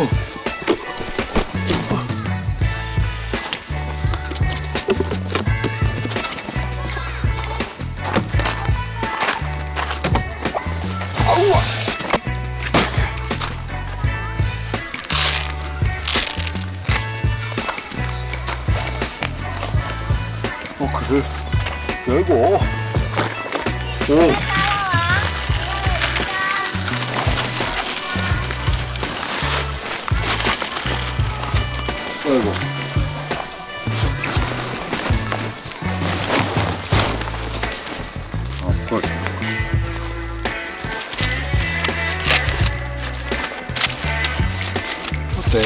어, 그래. 열고. 오. 아이고. 아, 걸. 어때?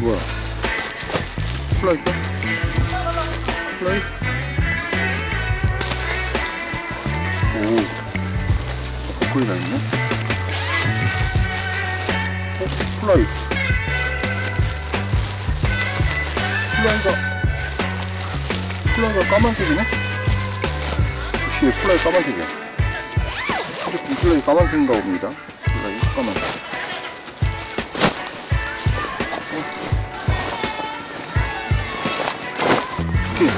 뭐야? 플라이까? 플라이? 오, 거꾸리 나 있네? 어, 플라이. 플라이가, 플라이가 까만색이네? 혹시 플라이 까만색이야? 이 플라이 까만색인가 봅니다. 플라이 까만색. 이렇게.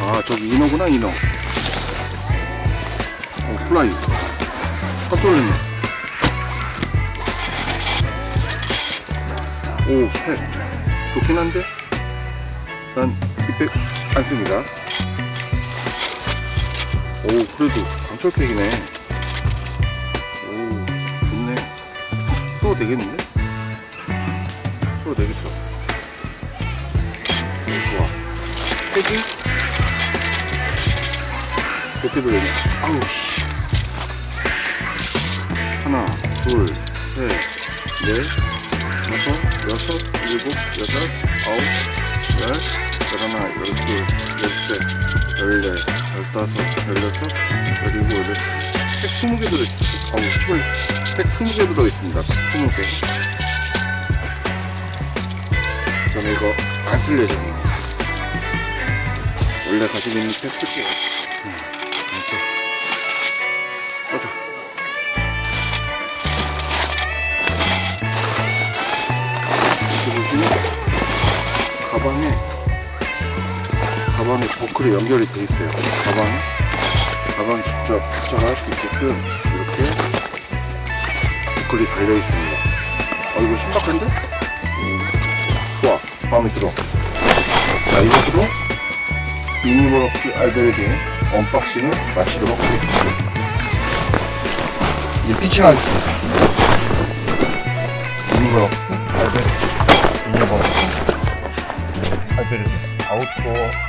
아 저기 인어구나 인어 오 플라이. 놀랐네 오색 좋긴 한데 난 잎백 안 씁니다. 오 그래도 강철팩이네. 오 좋네. 쏘도 되겠는데? 쏘도 되겠어. 오, 좋아. 팩이 몇 개도 되냐? 아우, 씨. 하나, 둘, 셋, 넷, 다섯, 여섯, 일곱, 여덟, 아홉, 열, 열하나, 열둘, 열셋, 열넷, 열다섯, 열여섯, 열일곱, 열여덟. 팩 스무 개. 아우, 씨발. 팩 스무 개 들어있습니다. 스무 개. 저는 이거 안 쓸 예정입니다. 원래 가지고 있는 팩 쓸게요. 버클이 연결이 돼 있어요. 가방에 가방에 직접 부착할 수 있게끔 이렇게 버클이 달려 있습니다. 어 이거 신박한데? 음, 좋아 마음에 들어. 자 이것으로 미니버럭스 알베르게 언박싱을 마치도록 하겠습니다. 이제 피칭하겠습니다. 미니버럭스 알베르게 미니버스 알베르게 아웃도어